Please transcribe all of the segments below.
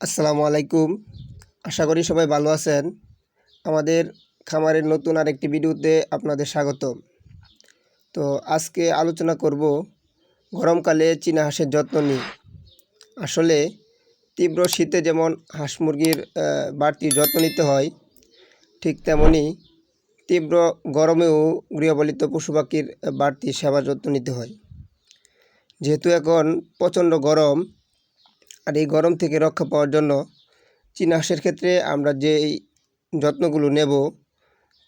আসসালামু আলাইকুম। আশা করি সবাই ভালো আছেন। আমাদের খামারের নতুন আরেকটি ভিডিওতে আপনাদের স্বাগত তো আজকে আলোচনা করব গরমকালে চীনা হাঁসের যত্ন নিয়ে। আসলে তীব্র শীতে যেমন হাঁস মুরগির বাড়তি যত্ন নিতে হয়, ঠিক তেমনি তীব্র গরমেও গৃহপালিত পশু পাখির বাড়তি সেবা যত্ন নিতে হয়। যেহেতু এখন প্রচণ্ড গরম আর এই গরম থেকে রক্ষা পাওয়ার জন্য চীনা ক্ষেত্রে আমরা যে যত্নগুলো নেব,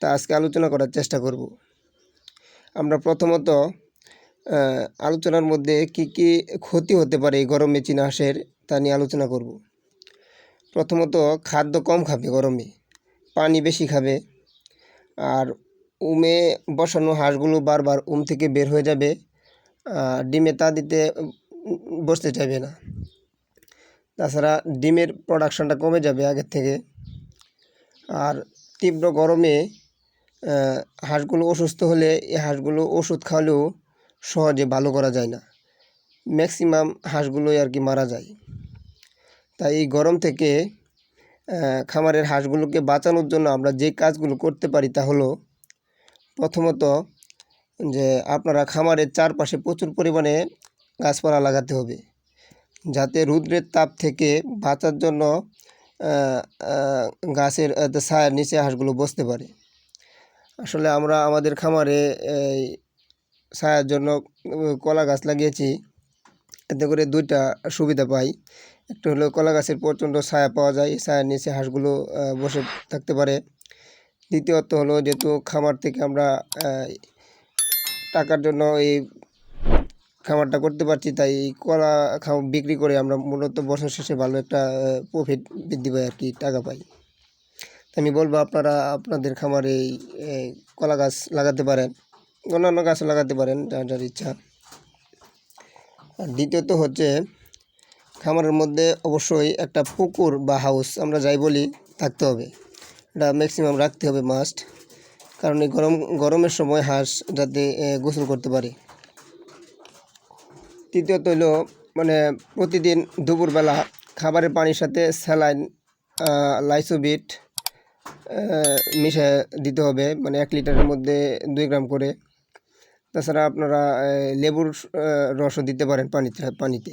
তা আজকে আলোচনা করার চেষ্টা করব। আমরা প্রথমত আলোচনার মধ্যে কি কি ক্ষতি হতে পারে এই গরমে চীনা তা নিয়ে আলোচনা করব। প্রথমত, খাদ্য কম খাবে গরমে, পানি বেশি খাবে, আর উমে বসানো হাঁসগুলো বারবার উম থেকে বের হয়ে যাবে, আর ডিমে তা দিতে বসতে চাইবে না। তাছাড়া ডিমের প্রোডাকশনটা কমে যাবে আগের থেকে। আর তীব্র গরমে হাঁসগুলো অসুস্থ হলে এই হাঁসগুলো ওষুধ খাওয়ালেও সহজে ভালো করা যায় না। ম্যাক্সিমাম হাঁসগুলোই আর কি মারা যায়। তাই এই গরম থেকে খামারের হাঁসগুলোকে বাঁচানোর জন্য আমরা যে কাজগুলো করতে পারি তা হলো, প্রথমত যে আপনারা খামারের চারপাশে প্রচুর পরিমাণে গাছপালা লাগাতে হবে। যাতে রৌদ্রের তাপ থেকে বাঁচার জন্য গাছের ছায়ার নিচে হাঁসগুলো বসতে পারে। আসলে আমরা আমাদের খামারে ছায়ার জন্য কলা গাছ লাগিয়েছি। এতে করে দুইটা সুবিধা পাই। একটা হলো কলা গাছের প্রচণ্ড ছায়া পাওয়া যায় ছায়ার নিচে হাঁসগুলো বসে থাকতে পারে। দ্বিতীয়ত হলো যেহেতু খামার থেকে আমরা টাকার জন্য এই খামারটা করতে পারছি, তাই কলা বিক্রি করে আমরা মূলত বছর শেষে ভালো একটা প্রফিট বৃদ্ধি পাই আর কি, টাকা পাই। আমি বলব আপনারা, আপনাদের খামারে এই কলা গাছ লাগাতে পারেন, অন্যান্য গাছ লাগাতে পারেন, যার যার ইচ্ছা। আর দ্বিতীয়ত হচ্ছে, খামারের মধ্যে অবশ্যই একটা পুকুর বা হাউস আমরা যাই বলি, থাকতে হবে। এটা ম্যাক্সিমাম রাখতে হবে মাস্ট কারণ এই গরম, গরমের সময় হাঁস যাতে গোসল করতে পারে। তৃতীয়ত হলো মানে প্রতিদিন দুপুরবেলা খাবারের পানির সাথে স্যালাইন লাইসোবিট মিশে দিতে হবে মানে এক লিটারের মধ্যে দুই গ্রাম করে। তাছাড়া আপনারা লেবুর রসও দিতে পারেন পানিতে পানিতে।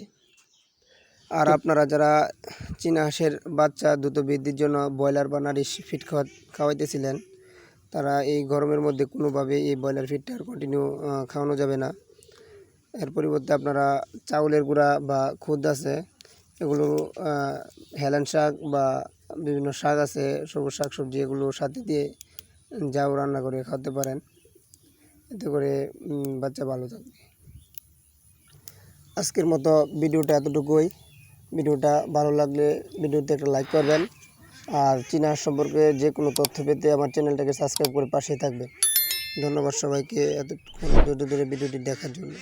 আর আপনারা যারা চীনা হাঁসের বাচ্চা দ্রুত বৃদ্ধির জন্য ব্রয়লার বা নারিশ ফিট খাওয়া খাওয়াইতেছিলেন তারা এই গরমের মধ্যে কোনোভাবে এই ব্রয়লার ফিটটা আর কন্টিনিউ খাওয়ানো যাবে না। এর পরিবর্তে আপনারা চাউলের গুঁড়া বা খুদ আছে, এগুলো হেলেন শাক বা বিভিন্ন শাক আছে, সবুজ শাক সবজি এগুলো সাথে দিয়ে যাও রান্না করে খাওয়াতে পারেন। এতে করে বাচ্চা ভালো থাকবে। আজকের মতো ভিডিওটা এতটুকুই। ভিডিওটা ভালো লাগলে ভিডিওতে একটা লাইক করবেন। আর চীনা সম্পর্কে যে কোনো তথ্য পেতে আমার চ্যানেলটাকে সাবস্ক্রাইব করে পাশেই থাকবেন। ধন্যবাদ সবাইকে এতক্ষণ দূরে ধরে ভিডিওটি দেখার জন্য।